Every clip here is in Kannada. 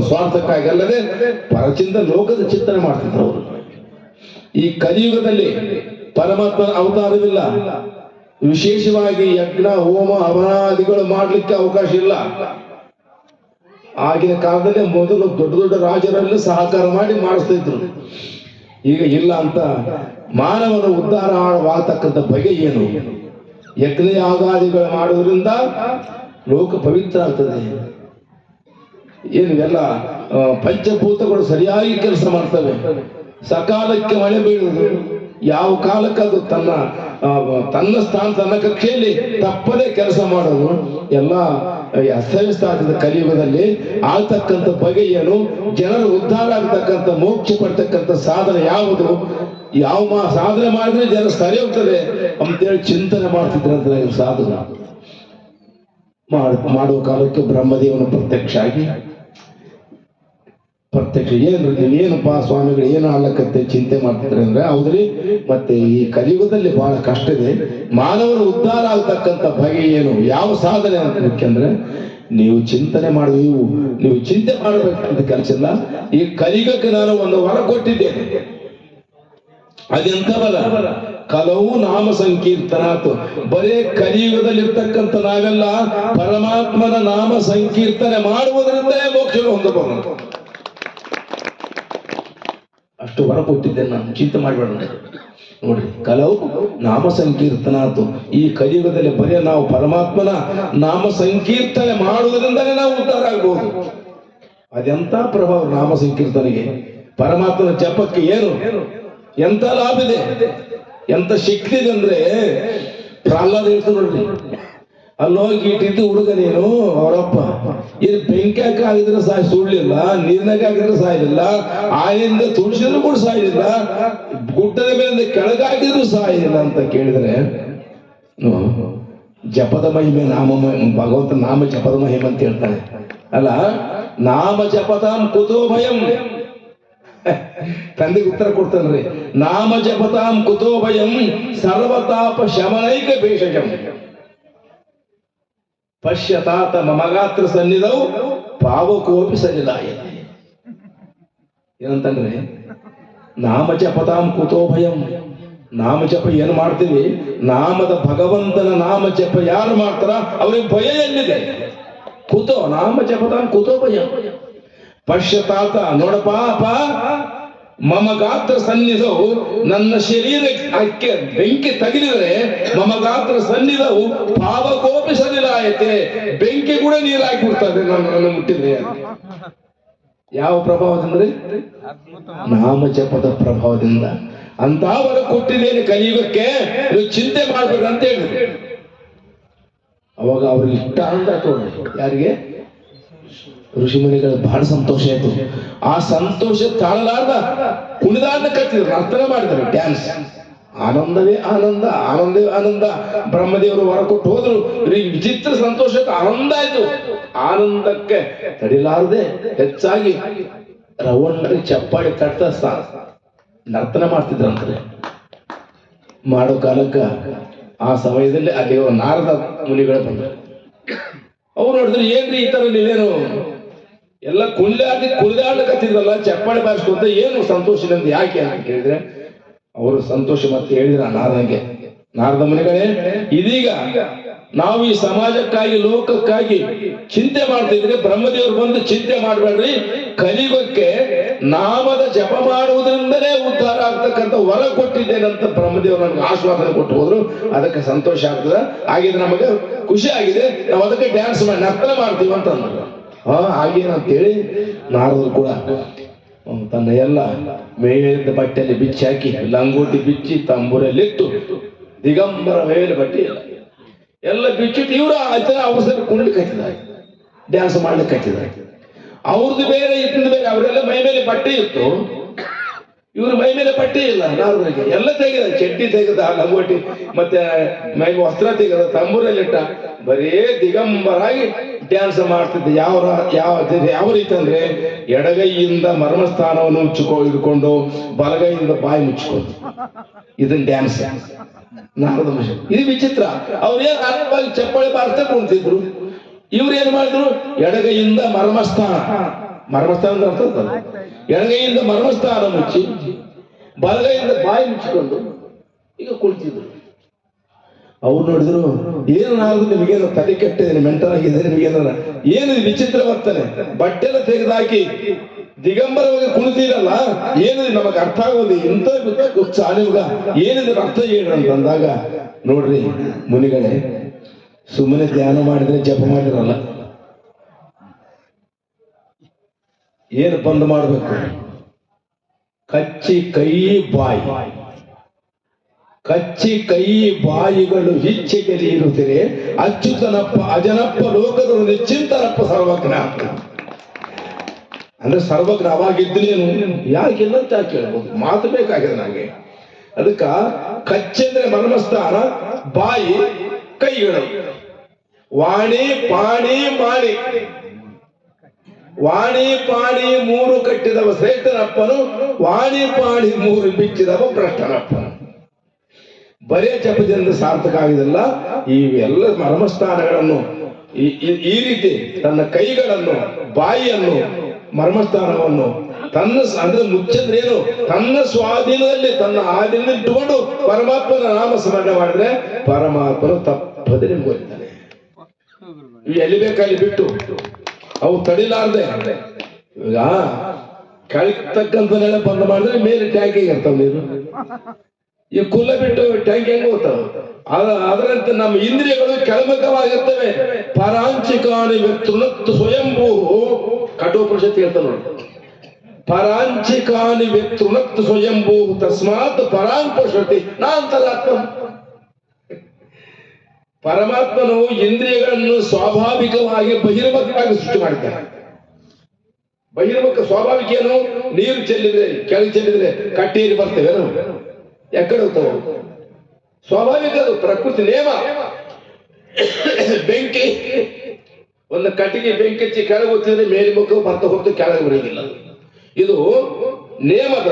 ಸ್ವಾರ್ಥಕ್ಕಾಗಿ ಅಲ್ಲದೆ ಪರಚಿಂತ ಲೋಕದ ಚಿಂತನೆ ಮಾಡ್ತಿದ್ರು ಅವರು. ಈ ಕಲಿಯುಗದಲ್ಲಿ ಪರಮಾತ್ಮ ಅವತಾರವಿಲ್ಲ. ವಿಶೇಷವಾಗಿ ಯಜ್ಞ, ಹೋಮ ಅವನಾದಿಗಳು ಮಾಡಲಿಕ್ಕೆ ಅವಕಾಶ ಇಲ್ಲ. ಆಗಿನ ಕಾಲದಲ್ಲಿ ಮೊದಲು ದೊಡ್ಡ ದೊಡ್ಡ ರಾಜರನ್ನು ಸಹಕಾರ ಮಾಡಿ ಮಾಡಿಸ್ತಿದ್ರು. ಈಗ ಇಲ್ಲ ಅಂತ ಮಾನವನ ಉದ್ಧಾರವಾಗತಕ್ಕಂಥ ಬಗೆ ಏನು? ಯಜ್ಞ, ಯಾಗಾದಿಗಳು ಮಾಡುವುದರಿಂದ ಲೋಕ ಪವಿತ್ರ ಆಗ್ತದೆ. ಏನು ಪಂಚಭೂತಗಳು ಸರಿಯಾಗಿ ಕೆಲಸ ಮಾಡ್ತವೆ. ಸಕಾಲಕ್ಕೆ ಮಳೆ ಬೀಳುವುದು, ಯಾವ ಕಾಲಕ್ಕೆ ಅದು ತನ್ನ ತನ್ನ ಸ್ಥಾನ, ತನ್ನ ಕಕ್ಷೆಯಲ್ಲಿ ತಪ್ಪದೇ ಕೆಲಸ ಮಾಡೋದು, ಎಲ್ಲ ಅಸ್ತವ್ಯಸ್ತ ಆಗ್ತದೆ ಕಲಿಯುಗದಲ್ಲಿ ಆಗ್ತಕ್ಕಂಥ ಬಗೆ ಏನು, ಜನರು ಉದ್ಧಾರ ಆಗ್ತಕ್ಕಂಥ, ಮೋಕ್ಷ ಪಡ್ತಕ್ಕಂಥ ಸಾಧನೆ ಯಾವುದು, ಯಾವ ಮಾ, ಸಾಧನೆ ಮಾಡಿದ್ರೆ ಜನ ಸರಿ ಹೋಗ್ತದೆ ಅಂತೇಳಿ ಚಿಂತನೆ ಮಾಡ್ತಿದ್ರಂತ ಸಾಧನ ಮಾಡ್- ಮಾಡುವ ಕಾಲಕ್ಕೆ ಬ್ರಹ್ಮದೇವನ ಪ್ರತ್ಯಕ್ಷ ಆಗಿ ಪ್ರತ್ಯಕ್ಷ ಏನ್ರಿ ಏನಪ್ಪಾ ಸ್ವಾಮಿಗಳು ಏನು ಆಗ್ಲಕತ್ತೆ ಚಿಂತೆ ಮಾಡ್ತಿದ್ರಿ ಅಂದ್ರೆ ಹೌದ್ರಿ? ಮತ್ತೆ ಈ ಕಲಿಯುಗದಲ್ಲಿ ಬಹಳ ಕಷ್ಟ ಇದೆ. ಮಾನವರು ಉದ್ಧಾರ ಆಗ್ತಕ್ಕಂಥ ಬಗೆ ಏನು? ಯಾವ ಸಾಧನೆ ಅಂತ ಮುಖ್ಯ ನೀವು ಚಿಂತನೆ ಮಾಡುವ ನೀವು ಚಿಂತೆ ಮಾಡಬೇಕಂತ ಕೆಲಸ ಈ ಕಲಿಯುಗಕ್ಕೆ ನಾನು ಒಂದು ವರ ಕೊಟ್ಟಿದ್ದೇನೆ. ಅದೆಂತ ಕಲವು ನಾಮ ಸಂಕೀರ್ತನಾತು ಬರೇ ಕಲಿಯುಗದಲ್ಲಿರ್ತಕ್ಕಂಥ ನಾವೆಲ್ಲ ಪರಮಾತ್ಮನ ನಾಮ ಸಂಕೀರ್ತನೆ ಮಾಡುವುದರಿಂದಲೇ ಮೋಕ್ಷ ಹೊಂದಬಹುದು. ಅಷ್ಟು ವರ ಕೊಟ್ಟಿದ್ದೇನೆ ನಾನು ಚಿಂತೆ ಮಾಡಬೇಡ ನೋಡ್ರಿ. ಕಲವು ನಾಮ ಸಂಕೀರ್ತನಾತು ಈ ಕಲಿಯುಗದಲ್ಲಿ ಬರೀ ನಾವು ಪರಮಾತ್ಮನ ನಾಮ ಸಂಕೀರ್ತನೆ ಮಾಡುವುದರಿಂದಲೇ ನಾವು ಉದ್ಧಾರ ಆಗ್ಬೋದು. ಅದೆಂತ ಪ್ರಭಾವ ನಾಮ ಸಂಕೀರ್ತನೆಗೆ ಪರಮಾತ್ಮನ ಜಪಕ್ಕೆ ಏನು? ಎಂತ ಲಾಭ ಇದೆ? ಎಂತ ಶಕ್ತಿ ಇದೆ ಅಂದ್ರೆ ಪ್ರಹ್ಲಾದ ಇರ್ತದೆ ನೋಡ್ರಿ. ಅಲ್ಲೋಗಿ ಇಟ್ಟಿದ್ದು ಹುಡುಗ ನೀನು ಅವರಪ್ಪ. ಇದು ಬೆಂಕಿ ಹಾಕಿ ಆಗಿದ್ರೆ ಸಾಯ್ ಸುಳ್ಳಿಲ್ಲ ನೀರ್ನಾಗ ಹಾಕಿದ್ರೆ ಸಾಯಲಿಲ್ಲ ಆಯಿಂದ ತುಳಸಿದ್ರು ಕೂಡ ಸಾಯಲಿಲ್ಲ, ಗುಡ್ಡದ ಮೇಲೆ ಕೆಳಗಾಕಿದ್ರು ಸಾಯಿಲ್ಲ ಅಂತ ಕೇಳಿದ್ರೆ. ಜಪದ ಮಹಿಮೆ ನಾಮ ಭಗವಂತ ನಾಮ ಜಪದ ಮಹಿಮೆ ಅಂತ ಹೇಳ್ತಾನೆ. ಅಲ್ಲ, ನಾಮ ಜಪತಾಂ ಕುತೋ ಭಯಂ ತಂದೆಗೆ ಉತ್ತರ ಕೊಡ್ತಾನ್ರಿ ನಾಮ ಜಪತಾಂ ಕುತೋ ಭಯಂ ಸರ್ವತಾಪ ಶಮನೈಕ ಭೇಷಜಂ. ಪಶ್ಯತಾತ ಮಮಗಾತ್ರ ಸನ್ನಿಧವು ಪಾವಕೋಪಿ ಸನ್ನಿಧಾಯ ಏನಂತಂದ್ರೆ ನಾಮ ಜಪತಾಂ ಕುತೋ ಭಯಂ. ನಾಮ ಜಪ ಏನು ಮಾಡ್ತೀವಿ? ನಾಮದ ಭಗವಂತನ ನಾಮ ಜಪ ಯಾರು ಮಾಡ್ತಾರ? ಅವ್ರಿಗೆ ಭಯ ಎಲ್ಲಿದೆ? ಕುತೋ ನಾಮ ಜಪತಾಂ ಕುತೋ ಭಯಂ. ಪಶ್ಯತಾತ ನೋಡಪ್ಪ ಅಪ್ಪ ಮಮ ಗಾತ್ರ ಸನ್ನಿಧವು ನನ್ನ ಶರೀರಕ್ಕೆ ಬೆಂಕಿ ತಗಿಲಿದ್ರೆ ಮಮ ಗಾತ್ರ ಸನ್ನಿಧವು ಪಾವಕೋಪಿ ಸನ್ನಿಧಾಯತೆ ಬೆಂಕಿ ಕೂಡ ನೀರು ಹಾಕಿಬಿಡ್ತದೆ ನನ್ನ ಮುಟ್ಟಿದ್ರೆ ಯಾವ ಪ್ರಭಾವದಿಂದ್ರೆ? ನಾಮ ಜಪದ ಪ್ರಭಾವದಿಂದ. ಅಂತ ವರ ಕೊಟ್ಟಿದ್ದೇನೆ ಕಲಿಯುಗಕ್ಕೆ. ನೀವು ಚಿಂತೆ ಮಾಡ್ಬೇಕಂತ ಹೇಳಿದ್ರು. ಅವಾಗ ಅವ್ರಿಗೆ ಇಷ್ಟ ಅಂತ ಯಾರಿಗೆ? ಋಷಿಮುನಿಗಳ ಬಹಳ ಸಂತೋಷ ಆಯ್ತು. ಆ ಸಂತೋಷ ತಾಳಲಾರ್ದ ಕುಣಿದಾಟ ಕತ್ತಿದ್ರು ನರ್ತನ ಮಾಡಿದ್ರು ಡ್ಯಾನ್ಸ್ ಆನಂದವೇ ಆನಂದ ಆನಂದವೇ ಆನಂದ. ಬ್ರಹ್ಮದೇವರು ಹೊರ ಕೊಟ್ಟು ಹೋದ್ರು. ವಿಚಿತ್ರ ಸಂತೋಷಕ್ಕೆ ಆನಂದ ಆಯ್ತು. ಆನಂದಕ್ಕೆ ತಡಿಲಾರದೆ ಹೆಚ್ಚಾಗಿ ರವಣ್ಣ ಚಪ್ಪಾಳಿ ತಟ್ಟ ನರ್ತನ ಮಾಡ್ತಿದ್ರಂತಾರೆ. ಮಾಡೋ ಕಾಲಕ್ಕ ಆ ಸಮಯದಲ್ಲಿ ಅಲ್ಲಿ ನಾರದ ಮುನಿಗಳು ಬಂದರು. ಅವ್ರು ನೋಡಿದ್ರು, ಏನ್ರಿ ಈ ತರ ನೀವೇನು ಎಲ್ಲ ಕುಣಿದಾಡಿ ಕುಣಿದಾಡ್ಲಕತ್ತಿದ್ರಲ್ಲ ಚಪ್ಪಾಳೆ ಬಾರಿಸ್ಕೊಂತ ಏನು ಸಂತೋಷ ಅಂತ ಯಾಕೆ ಅಂತ ಕೇಳಿದ್ರೆ ಅವರು ಸಂತೋಷ ಮತ್ತೆ ಹೇಳಿದ್ರ ನಾರದಂಗೆ ನಾರದ ಮನೆಗಳೇ, ಇದೀಗ ನಾವು ಈ ಸಮಾಜಕ್ಕಾಗಿ, ಲೋಕಕ್ಕಾಗಿ ಚಿಂತೆ ಮಾಡ್ತಿದ್ರೆ ಬ್ರಹ್ಮದೇವರು ಬಂದು ಚಿಂತೆ ಮಾಡಬೇಡ್ರಿ. ಕಲಿಯುಗಕ್ಕೆ ನಾಮದ ಜಪ ಮಾಡುವುದರಿಂದಲೇ ಉದ್ಧಾರ ಆಗ್ತಕ್ಕಂಥ ವರ ಕೊಟ್ಟಿದ್ದೇನಂತ ಬ್ರಹ್ಮದೇವರು ನಮ್ಗೆ ಆಶ್ವಾಸನೆ ಕೊಟ್ಟು ಹೋದ್ರು. ಅದಕ್ಕೆ ಸಂತೋಷ ಆಗ್ತದ. ಆಗಿದ್ರೆ ನಮಗೆ ಖುಷಿ ಆಗಿದೆ. ನಾವು ಅದಕ್ಕೆ ಡ್ಯಾನ್ಸ್ ಮಾಡಿ, ನರ್ತನ ಮಾಡ್ತೀವಿ ಅಂತ ಅಂದ್ರು. ಹಾ, ಹಾಗೇನಂತೇಳಿ ನಾರದರು ಕೂಡ ತನ್ನ ಎಲ್ಲ ಮೇಲಿದ್ದ ಬಟ್ಟೆಯಲ್ಲಿ ಬಿಚ್ಚಿ ಹಾಕಿ ಲಂಗೋಟಿ ಬಿಚ್ಚಿ ತಂಬೂರಲ್ಲಿತ್ತು ದಿಗಂಬರ ಮೇಲೆ ಬಟ್ಟೆ ಇಲ್ಲ ಎಲ್ಲ ಬಿಚ್ಚಿಟ್ಟು ಇವರು ಆಚರ ಅವಸರ ಕುಣ್ಲಿಕ್ಕೆ ಹಚ್ಚಿದ್ದಾರೆ ಡ್ಯಾನ್ಸ್ ಮಾಡ್ಲಿಕ್ಕೆ ಹಚ್ಚಿದ್ದಾರೆ ಅವ್ರದ್ದು ಬೇರೆ ಇದ್ದ ಬೇರೆ, ಅವರೆಲ್ಲ ಮೈ ಮೇಲೆ ಬಟ್ಟೆ ಇತ್ತು ಇವ್ರ ಮೈ ಮೇಲೆ ಪಟ್ಟಿ ಇಲ್ಲ. ನಾರದರಿಗೆ ಎಲ್ಲ ತೆಗೆದ, ಚಡ್ಡಿ ತೆಗೆದ, ಲಂಗೋಟಿ, ಮತ್ತೆ ಮೈ ವಸ್ತ್ರ ತೆಗೆದ ತಂಬೂರಲ್ಲಿಟ್ಟ ಬರೇ ದಿಗಂಬರಾಗಿ ಡ್ಯಾನ್ಸ್ ಮಾಡ್ತಿದ್ದೆ. ಯಾವ ಯಾವ ಯಾವ ರೀತಿ ಅಂದ್ರೆ ಎಡಗೈಯಿಂದ ಮರ್ಮಸ್ಥಾನವನ್ನು ಮುಚ್ಚಿಕೊ, ಹಿಡ್ಕೊಂಡು ಬಲಗೈಯಿಂದ ಬಾಯಿ ಮುಚ್ಚಿಕೊಂಡು. ಇದನ್ ಡ್ಯಾನ್ಸ್ ನಾರದ ಮನುಷ್ಯ. ಇದು ವಿಚಿತ್ರ. ಅವ್ರೇನ್ ಆರಾಮವಾಗಿ ಚಪ್ಪಾಳೆ ಬಾರಿಸ್ತಾ ಕುಂತಿದ್ರು. ಇವ್ರು ಏನ್ ಮಾಡಿದ್ರು? ಎಡಗೈಯಿಂದ ಮರ್ಮಸ್ಥಾನ. ಮರ್ಮಸ್ಥಾನ ಅಂದ್ರೆ ಅರ್ಥ ಅಂತ ಎಡಗೈಯಿಂದ ಮರ್ಮಸ್ಥಾನ ಮುಚ್ಚಿ ಬಲಗೈಯಿಂದ ಬಾಯಿ ಮುಚ್ಚಿಕೊಂಡು ಈಗ ಕುಳಿತಿದ್ರು. ಅವ್ರು ನೋಡಿದ್ರು ಏನು ನಾನು ನಿಮಗೇನು ತಲೆ ಕೆಟ್ಟಿದೆ ಮೆಂಟಲ್ ಆಗಿದೆ ನಿಮಗೇನಾರ ಏನು ವಿಚಿತ್ರ ಬರ್ತಾನೆ ಬಟ್ಟೆಲ್ಲ ತೆಗೆದಾಕಿ ದಿಗಂಬರವಾಗಿ ಕುಳಿತೀರಲ್ಲ ಏನಿದೆ ನಮಗೆ ಅರ್ಥ ಆಗೋದು? ಇಂಥ ನಿಮ್ಗ ಏನಿದೆ ಅರ್ಥ ಏನು ಅಂತ ಅಂದಾಗ ನೋಡ್ರಿ ಮುನಿಗಳೇ ಸುಮ್ಮನೆ ಧ್ಯಾನ ಮಾಡಿದ್ರೆ ಜಪ ಮಾಡಿರಲ್ಲ. ಏನು ಬಂದ್ ಮಾಡಬೇಕು? ಕಚ್ಚಿ ಕೈ, ಬಾಯಿ. ಕಚ್ಚಿ ಕೈ, ಬಾಯಿಗಳು ಹಿಚ್ಚೆಗೆಲಿ ಇರುತ್ತೀರಿ ಅಚ್ಚುತನಪ್ಪ, ಅಜನಪ್ಪ ಲೋಕದ ನಿಶ್ಚಿಂತನಪ್ಪ ಸರ್ವಜ್ಞ ಅಂದ್ರೆ ಸರ್ವಜ್ಞ ಅವಾಗಿದ್ದೇನು ಯಾಕಿಲ್ಲ ಅಂತ ಕೇಳ್ಬೋದು? ಮಾತು ಬೇಕಾಗಿದೆ ನನಗೆ. ಅದಕ್ಕ ಕಚ್ಚಿ ಅಂದ್ರೆ ಮರ್ಮಸ್ಥಾನ ಬಾಯಿ ಕೈಗಳು. ವಾಣಿ, ಪಾಣಿ, ಮಾಣಿ. ವಾಣಿ ಪಾಣಿ ಮೂರು ಕಟ್ಟಿದವ ಶ್ರೇಷ್ಠನಪ್ಪನು, ವಾಣಿ ಪಾಣಿ ಮೂರು ಬಿಚ್ಚಿದವ ಭ್ರಷ್ಟನಪ್ಪನು. ಬರೇ ಜಪದಿಂದ ಸಾರ್ಥಕ ಆಗಿದಲ್ಲ ಎಲ್ಲ ಮರ್ಮಸ್ಥಾನಗಳನ್ನು, ಈ- ರೀತಿ ತನ್ನ ಕೈಗಳನ್ನು, ಬಾಯಿಯನ್ನು, ಮರ್ಮಸ್ಥಾನವನ್ನು, ತನ್ನ ಅಂದ್ರೆ ಮುಚ್ಚಂದ್ರೇನು ತನ್ನ ಸ್ವಾಧೀನದಲ್ಲಿ, ತನ್ನ ಆಧೀನದಲ್ಲಿಟ್ಟುಕೊಂಡು ಪರಮಾತ್ಮನ ನಾಮ ಸ್ಮರಣೆ ಮಾಡಿದ್ರೆ ಪರಮಾತ್ಮನು ತಪ್ಪದೆ ನಿಮ್ಗೆ ಎಲ್ಲಿ ಬೇಕಲ್ಲಿ ಬಿಟ್ಟು. ಅವು ತಡಿಲಾರ್ದೆ. ಈಗ ಕೆಳತಕ್ಕಂತ ನೆಲ ಬಂದ್ ಮಾಡಿದ್ರೆ ಮೇಲೆ ಟ್ಯಾಂಕಿಗೆ ಇರ್ತಾವ ನೀರು ಈ ಕುಲ್ಲ ಬಿಟ್ಟು ಟ್ಯಾಂಕ್ ಹೆಂಗ್ ಹೋಗ್ತಾವ? ಅದ- ಅದರಂತೆ ನಮ್ಮ ಇಂದ್ರಿಯಗಳು ಕೆಳಮುಖವಾಗಿರ್ತವೆ. ಪರಾಂಚಿಕಾಣಿ ವ್ಯಕ್ತೃಣತ್ತು ಸ್ವಯಂಭೂ ಕಠೋಪನಿಷತ್ ಹೇಳ್ತಾನೆ ನೋಡಿ. ಪರಾಂಚಿಕಾಣಿ ವ್ಯಕ್ತೃಣತ್ತು ಸ್ವಯಂಭೂ ತಸ್ಮಾತ್ ಪರಾಂಪೋಷತಿ ನಾ ಅಂತರಾತ್ಮ ಪರಮಾತ್ಮನು ಇಂದ್ರಿಯಗಳನ್ನು ಸ್ವಾಭಾವಿಕವಾಗಿ ಬಹಿರ್ಮುಖವಾಗಿ ಸೃಷ್ಟಿ ಮಾಡಿದ್ದಾನೆ ಬಹಿರ್ಮುಖ ಸ್ವಾಭಾವಿಕ ಏನು? ನೀರು ಚೆಲ್ಲಿದ್ರೆ ಕೆಳಗೆ ಚೆಲ್ಲಿದ್ರೆ ಕಟ್ಟೀರಿ ಬರ್ತೇವೆ ನಾವು. ಎಕ್ಕಡೆ ಹೋಗ್ತವೆ ಸ್ವಾಭಾವಿಕ ಪ್ರಕೃತಿ ನೇಮ. ಬೆಂಕಿ, ಒಂದು ಕಟ್ಟಿಗೆ ಬೆಂಕಿ ಹಚ್ಚಿ ಕೆಳಗೆ ಹೋಗ್ತಿದ್ರೆ ಮೇಲ್ಮುಖ ಬರ್ತಾ ಹೋಗ್ತು ಕೆಳಗೆ ಬರೋದಿಲ್ಲ ಇದು ನೇಮದ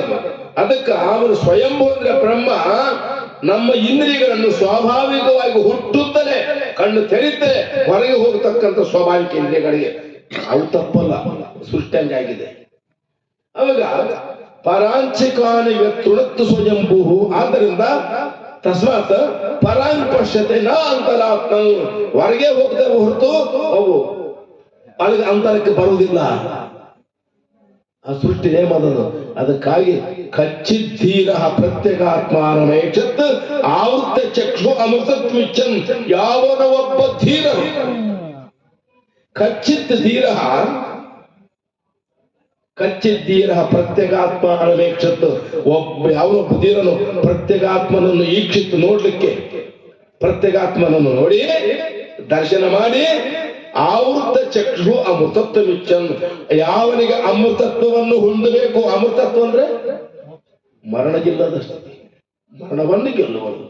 ಅದಕ್ಕೆ ಅವನು ಸ್ವಯಂಭೂ ಬ್ರಹ್ಮ ನಮ್ಮ ಇಂದ್ರಿಯಗಳನ್ನು ಸ್ವಾಭಾವಿಕವಾಗಿ ಹುಟ್ಟುತ್ತಲೇ, ಕಣ್ಣು ತೆರೀತಲೇ ಹೊರಗೆ ಹೋಗತಕ್ಕಂಥ ಸ್ವಾಭಾವಿಕ ಇಂದ್ರಿಯಗಳಿಗೆ ಅವು ತಪ್ಪಲ್ಲ ಆಗಿದೆ ಅವಾಗ ಪರಾಂಚಿಕಾನಿ ತುಣತ್ತು ಸ್ವಯಂಭೂ. ಆದ್ದರಿಂದ ತಸ್ಮಾತ್ ಪರಾಂಗ್ ಪಶ್ಯತೆ ನ ಅಂತರಾತ್ಮ. ಹೊರಗೆ ಹೋಗ್ತೇವೆ ಹೊರತು ಅವು, ಅಲ್ಲಿಗೆ ಅಂತರಕ್ಕೆ ಬರುವುದಿಲ್ಲ. ಆ ಸೃಷ್ಟಿ ನೇಮದದು ಅದಕ್ಕಾಗಿ ಕಚ್ಚಿದ್ದೀರ ಪ್ರತ್ಯೇಕಾತ್ಮಾನಮೇಕ್ಷತ್ ಆವೃತ್ತ ಚಕ್ಷು ಅಮೃತತ್ವಿಚ್ಚನ್ ಯಾವನ ಒಬ್ಬ ಧೀರ ಕಚ್ಚಿತ್ ಧೀರ ಕಚ್ಚಿದ್ದೀರ ಪ್ರತ್ಯೇಕಾತ್ಮಾನಮೇಕ್ಷತ್ ಒಬ್ಬ ಯಾವನೊಬ್ಬ ಧೀರನು ಪ್ರತ್ಯೇಕಾತ್ಮನನ್ನು ಈಕ್ಷಿತ್ತು ನೋಡ್ಲಿಕ್ಕೆ, ಪ್ರತ್ಯೇಕಾತ್ಮನನ್ನು ನೋಡಿ ದರ್ಶನ ಮಾಡಿ ಆವೃತ ಚಕ್ಷು ಅಮೃತತ್ವ ವಿಚ್ಚನ್ ಯಾವನಿಗೆ ಅಮೃತತ್ವವನ್ನು ಹೊಂದಬೇಕು ಅಮೃತತ್ವ ಅಂದ್ರೆ ಮರಣಗಿಲ್ಲದ ಸ್ಥಿತಿ ಮರಣವನ್ನು ಗೆಲ್ಲುವುದು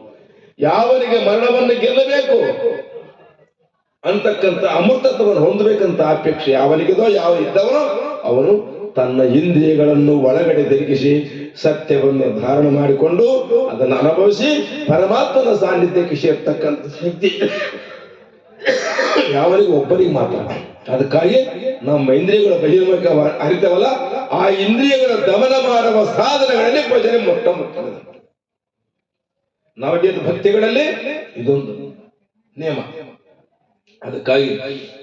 ಯಾವನಿಗೆ ಮರಣವನ್ನು ಗೆಲ್ಲಬೇಕು? ಅಂತಕ್ಕಂಥ ಅಮೃತತ್ವವನ್ನು ಹೊಂದಬೇಕಂತ ಅಪೇಕ್ಷೆ ಯಾವನಿಗಿದೋ ಯಾವ ಇದ್ದವನೋ ಅವನು ತನ್ನ ಇಂದ್ರಿಯಗಳನ್ನು ಒಳಗಡೆ ತಿರುಗಿಸಿ ಸತ್ಯವನ್ನು ಧಾರಣ ಮಾಡಿಕೊಂಡು ಅದನ್ನು ಅನುಭವಿಸಿ ಪರಮಾತ್ಮನ ಸಾನ್ನಿಧ್ಯಕ್ಕೆ ಸೇರ್ತಕ್ಕಂಥ ಶಕ್ತಿ. ಯಾವನಿಗೆ ಒಬ್ಬರಿಗೆ ಮಾತ್ರ. ಅದಕ್ಕಾಗಿ ನಮ್ಮ ಇಂದ್ರಿಯಗಳ ಬಹಿರ್ಮುಖ ಅರಿತವಲ್ಲ, ಆ ಇಂದ್ರಿಯಗಳ ದಮನ ಮಾಡುವ ಸಾಧನಗಳಲ್ಲಿ ಭಜನೆ ಮೊಟ್ಟ ಮೊಟ್ಟದ ನವಜೀತ ಭಕ್ತಿಗಳಲ್ಲಿ ಇದೊಂದು ನಿಯಮ. ಅದಕ್ಕಾಗಿ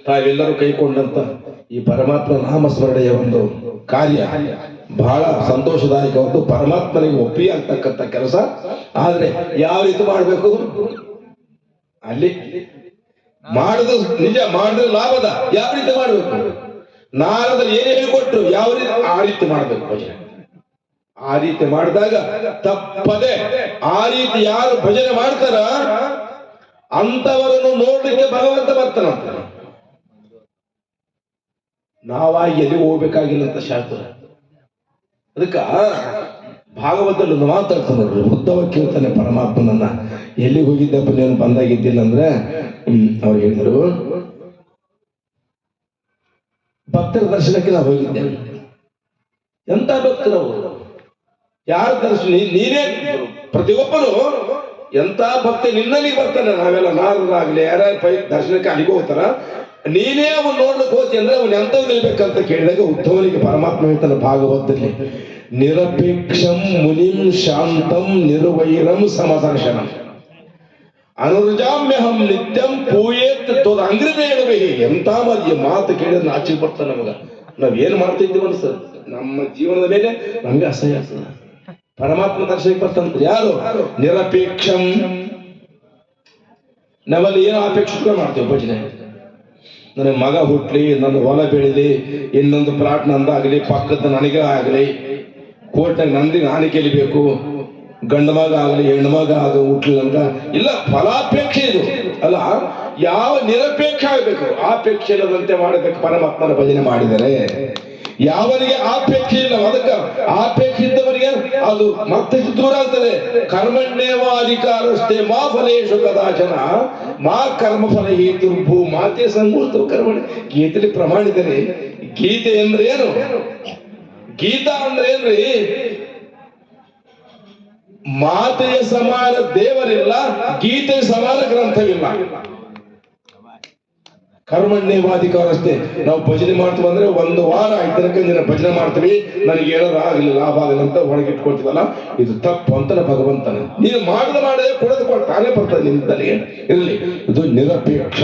ತಾವೆಲ್ಲರೂ ಕೈಕೊಂಡಂತ ಈ ಪರಮಾತ್ಮ ನಾಮಸ್ಮರಣೆಯ ಒಂದು ಕಾರ್ಯ, ಬಹಳ ಸಂತೋಷದಾಯಕವಾದ್ದು ಪರಮಾತ್ಮನಿಗೆ ಒಪ್ಪಿ ಆಗ್ತಕ್ಕಂಥ ಕೆಲಸ. ಆದ್ರೆ ಯಾವ ರೀತಿ ಮಾಡಬೇಕು? ಅಲ್ಲಿ ಮಾಡುದು ನಿಜ ಮಾಡಿದ್ರೆ ಲಾಭದ. ಯಾವ ರೀತಿ ಮಾಡಬೇಕು? ನಾರದರು ಏನೇ ಹೇಳಿಕೊಟ್ರು? ಯಾವ ರೀತಿ ಆ ರೀತಿ ಮಾಡಬೇಕು ಭಜನೆ. ಆ ರೀತಿ ಮಾಡಿದಾಗ ತಪ್ಪದೆ ಆ ರೀತಿ ಯಾರು ಭಜನೆ ಮಾಡ್ತಾರ, ಅಂತವರನ್ನು ನೋಡ್ಲಿಕ್ಕೆ ಭಗವಂತ ಬರ್ತಾನಂತ ನಾವಾಗಿ ಎಲ್ಲಿ ಹೋಗ್ಬೇಕಾಗಿಲ್ಲ ಅಂತ ಶಾಸ್ತ್ರ. ಅದಕ್ಕ ಭಾಗವತದಲ್ಲಿ ಮಾತಾಡ್ತಾನೆ ಉದ್ದವ ಕೇಳ್ತಾನೆ ಪರಮಾತ್ಮನನ್ನ ಎಲ್ಲಿ ಹೋಗಿದ್ದಪ್ಪ ನೀನು ಬಂದಾಗಿದ್ದಿಲ್ಲ ಅಂದ್ರೆ ಅವ್ರು ಹೇಳಿದ್ರು, ಭಕ್ತರ ದರ್ಶನಕ್ಕೆ ನಾವು ಹೋಗಿದ್ದೆ. ಎಂತ ಭಕ್ತರು? ಯಾರ ದರ್ಶನ? ನೀನೇ ಪ್ರತಿಯೊಬ್ಬನು. ಎಂತ ಭಕ್ತ ನಿನ್ನಲ್ಲಿ ಬರ್ತಾನೆ ನಾವೆಲ್ಲ ನಾರದಾಗ್ಲಿ ಯಾರ ದರ್ಶನಕ್ಕೆ ಅಲ್ಲಿಗೆ ಹೋಗ್ತಾರ? ನೀನೇ ಅವನು ನೋಡ್ಲಿಕ್ಕೆ ಹೋತಿ ಅಂದ್ರೆ ಅವನ್ ಎಂತ ನಿಲ್ಬೇಕಂತ ಕೇಳಿದಾಗ ಉದ್ಧವನಿಗೆ ಪರಮಾತ್ಮ ಹೇಳ್ತಾನೆ, ಭಾಗವತದಲ್ಲಿ, ನಿರಪೇಕ್ಷಂ ಮುನಿಂ ಶಾಂತಂ ನಿರ್ವೈರಂ ಸಮದರ್ಶನಂ. ಅನುರ್ಜಾಮ್ಯಹಂ ನಿತ್ಯಂ ಪೂಯೇತ್ ತೋದ ಅಂಗ್ರಿನೇ ಬೇಡಬೇಡಿ ಎಂತ ಈ ಮಾತು ಕೇಳಿದ್ರೆ ಆಚೆ ಬರ್ತಾನೆ ನಮಗ. ನಾವ್ ಏನ್ ಮಾಡ್ತಿದ್ದೀವಿ ಅನ್ಸ ನಮ್ಮ ಜೀವನದ ಮೇಲೆ ನಮ್ಗೆ ಅಸಹ್ಯ ಪರಮಾತ್ಮ ದರ್ಶನಕ್ಕೆ ಬರ್ತಂತ ಯಾರು? ನಿರಪೇಕ್ಷಂ. ನಾವಲ್ಲಿ ಏನೋ ಅಪೇಕ್ಷಿತ ಮಾಡ್ತೇವೆ ಭಜನೆ. ನನಗೆ ಮಗ ಹುಟ್ಲಿ ನನ್ನ ಹೊಲ ಬೆಳೀಲಿ, ಇನ್ನೊಂದು ಪ್ಲಾಟ್ ನಂದಾಗಲಿ, ಪಕ್ಕದ ನನಗೆ ಆಗಲಿ, ಕೋರ್ಟ್ನಾಗ ನಂದಿ ನಾನು ಗೆಲ್ಲಬೇಕು ಗಂಡ ಮಗ ಆಗಲಿ, ಹೆಣ್ಣು ಮಗ ಹುಟ್ಲಿ ನನ್ಗ ಇಲ್ಲ, ಫಲಾಪೇಕ್ಷೆ ಇದು. ಅಲ್ಲ, ಯಾವ ನಿರಪೇಕ್ಷ ಆಗಬೇಕು? ಆಪೇಕ್ಷೆ ಇಲ್ಲದಂತೆ ಮಾಡಬೇಕು ಪರಮಾತ್ಮನ ಭಜನೆ ಮಾಡಿದರೆ ಯಾವನಿಗೆ ಆಪೇಕ್ಷೆ ಇಲ್ಲ ಅದಕ್ಕೆ ಆಪೇಕ್ಷೆ ಇದ್ದವರಿಗೆ ಅದು ಮತ್ತೆ ದೂರ ಆಗ್ತದೆ. ಕರ್ಮಣ್ಯೇವಾಧಿಕಾರಸ್ಥೆ ಮಾ ಫಲೇಶು ಕದಾಚನ. ಮಾ ಕರ್ಮಫಲ ಹೇತು ಭೂ ಮಾತೆ ಸಂಗೂರ್ತ ಕರ್ಮಣೆ. ಗೀತೆಯಲ್ಲಿ ಪ್ರಮಾಣಿದರೆ ಗೀತೆ ಅಂದ್ರೆ ಏನು? ಗೀತಾ ಅಂದ್ರೆ ಏನ್ರಿ? ಮಾತೆಯ ಸಮಾನ ದೇವರಿಲ್ಲ ಗೀತೆಯ ಸಮಾನ ಗ್ರಂಥವಿಲ್ಲ. ಕರ್ಮಣ್ಯವಾಧಿಕಾರಸ್ಥೆ ನಾವು ಭಜನೆ ಮಾಡ್ತೀವಿ ಅಂದ್ರೆ ಒಂದು ವಾರ ಐದನಕ್ಕೆ ದಿನಕ್ಕೆ ದಿನ ಭಜನೆ ಮಾಡ್ತೀವಿ. ನನಗೆ ಏನಾದ್ರು ಆಗಲಿ ಲಾಭ ಆಗಲಿ ಅಂತ ಒಣಗಿಟ್ಕೊಳ್ತೀವಲ್ಲ ಇದು ತಪ್ಪು ಅಂತ ಭಗವಂತನ. ನೀನು ಮಾಡದ ಮಾಡದೆ ಕೊಡದು ಕೊಡ ತಾನೇ ಬರ್ತದೆ ನಿನ್ನ ತಲೆಗೆ. ಇರಲಿ ಇದು ನಿರಪೇಕ್ಷ.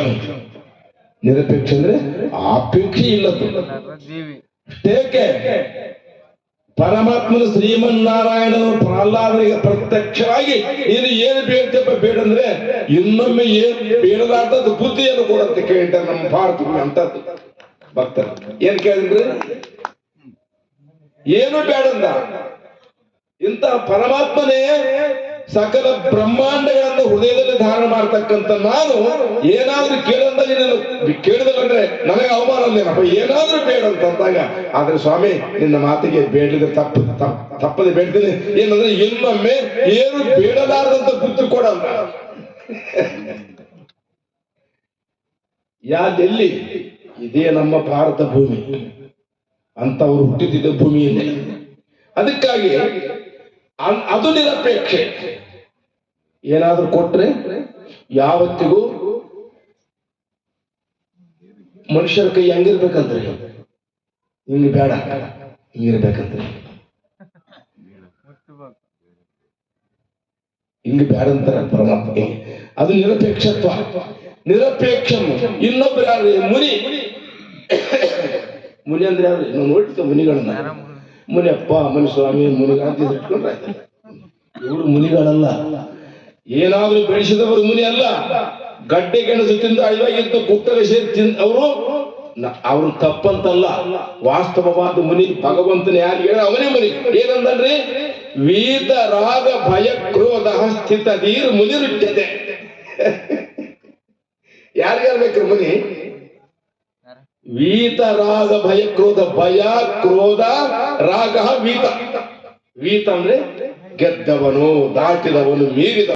ನಿರಪೇಕ್ಷ ಅಂದ್ರೆ ಆಪೇಕ್ಷೆ ಇಲ್ಲದ್ದು. ಪರಮಾತ್ಮನ ಶ್ರೀಮನ್ನಾರಾಯಣನು ಪ್ರಹ್ಲಾದನಿಗೆ ಪ್ರತ್ಯಕ್ಷವಾಗಿ ಇದು ಏನು ಬೇಡ್ತಪ್ಪ ಬೇಡಂದ್ರೆ ಇನ್ನೊಮ್ಮೆ ಏನ್ ಬೇಡದಾದ ಬುದ್ಧಿಯನ್ನು ಕೊಡಂತ ಕೇಳಿದ್ದಾರೆ ನಮ್ಮ ಭಾರತ ಅಂತದ್ದು ಭಕ್ತರು, ಏನ್ ಕೇಳಿದ್ರಿ? ಏನು ಬೇಡಂದ? ಇಂತ ಪರಮಾತ್ಮನೇ ಸಕಲ ಬ್ರಹ್ಮಾಂಡಗಳನ್ನು ಹೃದಯದಲ್ಲಿ ಧಾರಣ ಮಾಡ್ತಕ್ಕಂಥ ನಾನು ಏನಾದ್ರೂ ಕೇಳಂದಾಗ ನೀನು ಕೇಳಿದಲ್ಲಂದ್ರೆ ನನಗೆ ಅವಮಾನ ಅಲ್ಲೇನಪ್ಪ ಏನಾದ್ರೂ ಬೇಡ ಅಂತ ಅಂದಾಗ, ಆದ್ರೆ ಸ್ವಾಮಿ, ನಿನ್ನ ಮಾತಿಗೆ ಬೇಡಿದ್ರೆ ತಪ್ಪು ತಪ್ಪ- ತಪ್ಪದೆ ಬೇಡ್ತೀನಿ. ಏನಂದ್ರೆ, ಇನ್ನೊಮ್ಮೆ ಏನು ಬೇಡಲಾರದಂತ ಗುತ್ತು ಕೊಡ ಯಾದೆಲ್ಲಿ ಇದೇ ನಮ್ಮ ಭಾರತ ಭೂಮಿ. ಅಂತ ಅವ್ರು ಹುಟ್ಟಿದ್ದ ಭೂಮಿಯಲ್ಲಿ. ಅದಕ್ಕಾಗಿ ಅದು ನಿರಪೇಕ್ಷೆ. ಏನಾದ್ರೂ ಕೊಟ್ರೆ ಯಾವತ್ತಿಗೂ ಮನುಷ್ಯರ ಕೈ ಹೆಂಗಿರ್ಬೇಕಂದ್ರೆ? ಹಿಂಗ್ ಬೇಡ. ಹಿಂಗಿರ್ಬೇಕಂದ್ರೆ. ಹಿಂಗ್ ಬೇಡ ಅಂತಾರ ಪರಮಾತ್ಮಗೆ ಅದು ನಿರಪೇಕ್ಷತ್ವ. ನಿರಪೇಕ್ಷ. ಇನ್ನೊಬ್ರು ಯಾರು? ಮುನಿ. ಮುನಿ ಅಂದ್ರೆ ಯಾರು? ನೋಡ್ತೀವಿ ಮುನಿಗಳನ್ನ. ಮುನಿಯಪ್ಪ ಮುನಿಸ್ವಾಮಿ ಮುನಿಗಾಂತ ಇಟ್ಕೊಂಡ್ರೆ ಆಯ್ತು ಇವರು ಮುನಿಗಳಲ್ಲ. ಏನಾದ್ರೂ ಬೆಳೆಸಿದವರು ಮುನಿ ಅಲ್ಲ. ಗಡ್ಡೆ ಗೆಣಸು ತಿಂದು ಐವಾಗಿದ್ದು ಗುಪ್ತರೆ ಸೇರಿ ಅವರು ಅವ್ರು ತಪ್ಪಂತಲ್ಲ. ವಾಸ್ತವವಾದ ಮುನಿ ಭಗವಂತನ ಯಾರು ಹೇಳ ಅವನೇ ಮುನಿ. ಏನಂದ್ರಿ ವೀತ ರಾಗ ಭಯ ಕ್ರೋಧ ಸ್ಥಿತ ನೀರು ಮುನಿರುತ್ತದೆ. ಯಾರಿಗಾರ್ಬೇಕ್ರಿ ಮುನಿ? ವೀತ ರಾಗ ಭಯ ಕ್ರೋಧ ಭಯ ಕ್ರೋಧ ರಾಗ ವೀತ ವೀತ ಅಂದ್ರೆ ಗೆದ್ದವನು ದಾಟಿದವನು ಮೀರಿದ